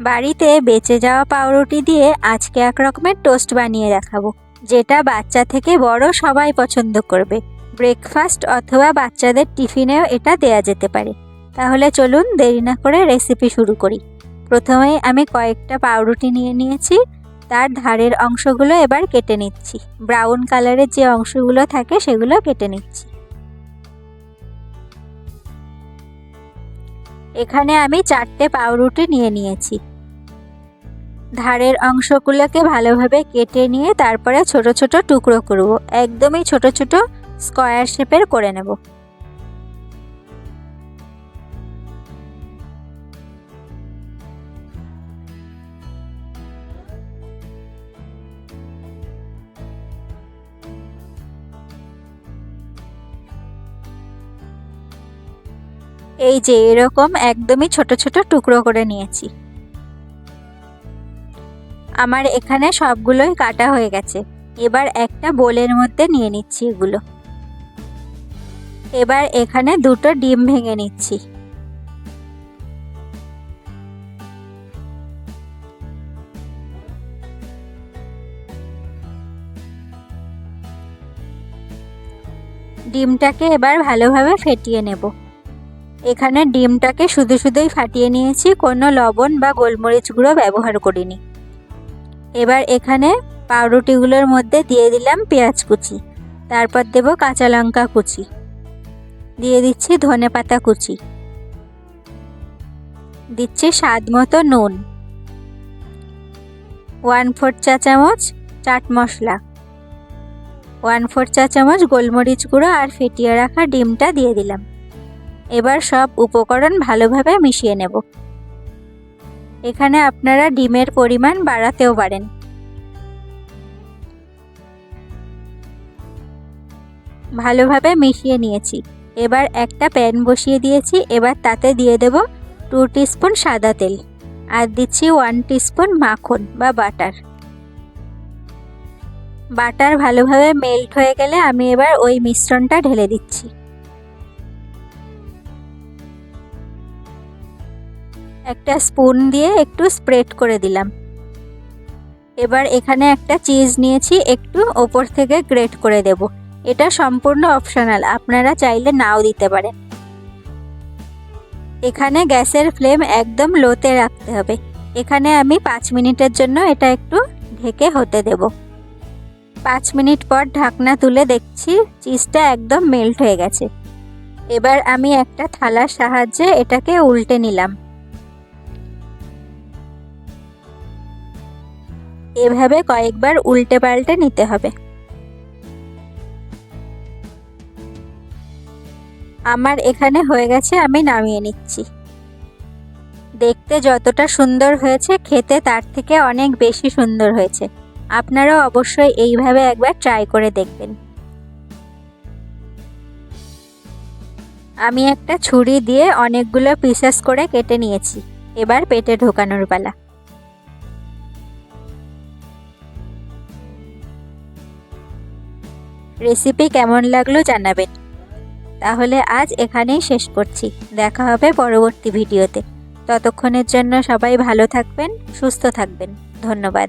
বাড়িতে বেঁচে যাওয়া পাউরুটি দিয়ে আজকে এক রকমের টোস্ট বানিয়ে দেখাবো, যেটা বাচ্চা থেকে বড় সবাই পছন্দ করবে। ব্রেকফাস্ট অথবা বাচ্চাদের টিফিনেও এটা দেয়া যেতে পারে। তাহলে চলুন দেরি না করে রেসিপি শুরু করি। প্রথমেই আমি কয়েকটা পাউরুটি নিয়ে নিয়েছি, তার ধারের অংশগুলো এবার কেটে নিচ্ছি। ব্রাউন কালারের যে অংশগুলো থাকে সেগুলো কেটে নিচ্ছি। এখানে আমি চারটে পাউরুটি নিয়ে নিয়েছি। ধারের অংশগুলোকে ভালোভাবে কেটে নিয়ে তারপরে ছোট ছোট টুকরো করব। একদমই ছোট ছোট স্কোয়ার শেপের করে নেব। এই যে এরকম একদমই ছোট ছোট টুকরো করে নিয়েছি। আমার এখানে সবগুলোই কাটা হয়ে গেছে। এবার একটা বোলের মধ্যে নিয়ে নিচ্ছি এগুলো। এবার এখানে দুটো ডিম ভেঙে নিচ্ছি। ডিমটাকে এবার ভালোভাবে ফেটিয়ে নেব। এখানে ডিমটাকে শুধু শুধুই ফাটিয়ে নিয়েছি, কোনো লবণ বা গোলমরিচ গুঁড়ো ব্যবহার করিনি। এবার এখানে পাউরুটিগুলোর মধ্যে দিয়ে দিলাম পেঁয়াজ কুচি। তারপর দেব কাঁচা লঙ্কা কুচি। দিয়ে দিচ্ছি ধনে পাতা কুচি। দিচ্ছি স্বাদ মতো নুন। ওয়ান ফোর চা চামচ চাট মশলা। ওয়ান ফোর চা চামচ গোলমরিচ গুঁড়ো আর ফেটিয়ে রাখা ডিমটা দিয়ে দিলাম। এবার সব উপকরণ ভালোভাবে মিশিয়ে নেব। এখানে আপনারা ডিমের পরিমাণ বাড়াতেও পারেন। ভালোভাবে মিশিয়ে নিয়েছি। এবার একটা প্যান বসিয়ে দিয়েছি। এবার তাতে দিয়ে দেব টু টিস্পুন সাদা তেল। আর দিচ্ছি ওয়ান টিস্পুন মাখন বা বাটার। বাটার ভালোভাবে মেল্ট হয়ে গেলে আমি এবার ওই মিশ্রণটা ঢেলে দিচ্ছি। একটা স্পুন দিয়ে একটু স্প্রেড করে দিলাম। এবার এখানে একটা চিজ নিয়েছি, একটু ওপর থেকে গ্রেট করে দেব। এটা সম্পূর্ণ অপশনাল আপনারা চাইলে নাও দিতে পারেন। এখানে গ্যাসের ফ্লেম একদম লোতে রাখতে হবে। এখানে আমি পাঁচ মিনিটের জন্য এটা একটু ঢেকে হতে দেব। পাঁচ মিনিট পর ঢাকনা তুলে দেখছি চিজটা একদম মেল্ট হয়ে গেছে। এবার আমি একটা থালার সাহায্যে এটাকে উল্টে নিলাম। এভাবে কয়েকবার উল্টে পাল্টে নিতে হবে। আমার এখানে হয়ে গেছে, আমি নামিয়ে নিচ্ছি। দেখতে যতটা সুন্দর হয়েছে, খেতে তার থেকে অনেক বেশি সুন্দর হয়েছে। আপনারাও অবশ্যই এইভাবে একবার ট্রাই করে দেখবেন। আমি একটা ছুরি দিয়ে অনেকগুলো পিসেস করে কেটে নিয়েছি। এবার পেটে ঢোকানোর পালা। রেসিপি কেমন লাগল জানাবেন। তাহলে আজ এখানেই শেষ করছি। দেখা হবে পরবর্তী ভিডিওতে। ততক্ষণের জন্য সবাই ভালো থাকবেন, সুস্থ থাকবেন। ধন্যবাদ।